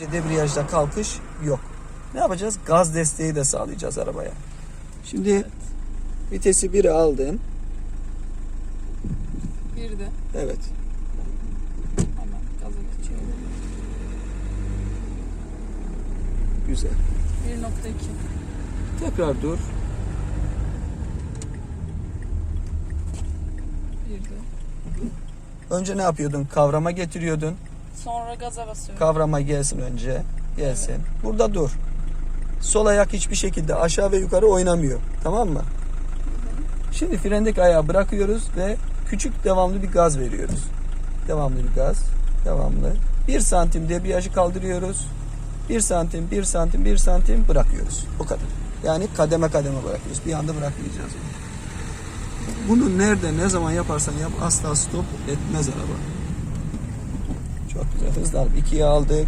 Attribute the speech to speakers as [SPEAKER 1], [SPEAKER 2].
[SPEAKER 1] Debriyajda kalkış yok. Ne yapacağız? Gaz desteği de sağlayacağız arabaya. Şimdi vitesi 1'e aldın.
[SPEAKER 2] Bir de
[SPEAKER 1] Evet.
[SPEAKER 2] hemen gaza geçiyorum.
[SPEAKER 1] Güzel.
[SPEAKER 2] 1.2
[SPEAKER 1] Tekrar dur.
[SPEAKER 2] bir de.
[SPEAKER 1] Önce ne yapıyordun? Kavrama getiriyordun.
[SPEAKER 2] Sonra gaza basıyorum.
[SPEAKER 1] Kavrama gelsin önce. Gelsin. Burada dur. Sol ayak hiçbir şekilde aşağı ve yukarı oynamıyor. Tamam mı? Şimdi frendeki ayağı bırakıyoruz ve küçük devamlı bir gaz veriyoruz. Devamlı bir gaz. Devamlı. 1 santim debriyajı kaldırıyoruz. 1 santim, 1 santim, 1 santim bırakıyoruz. O kadar. Yani kademe kademe bırakıyoruz. Bir anda bırakmayacağız. Bunu nerede, ne zaman yaparsan yap asla stop etmez araba. Çok güzel. Hızlı alıp ikiye aldık.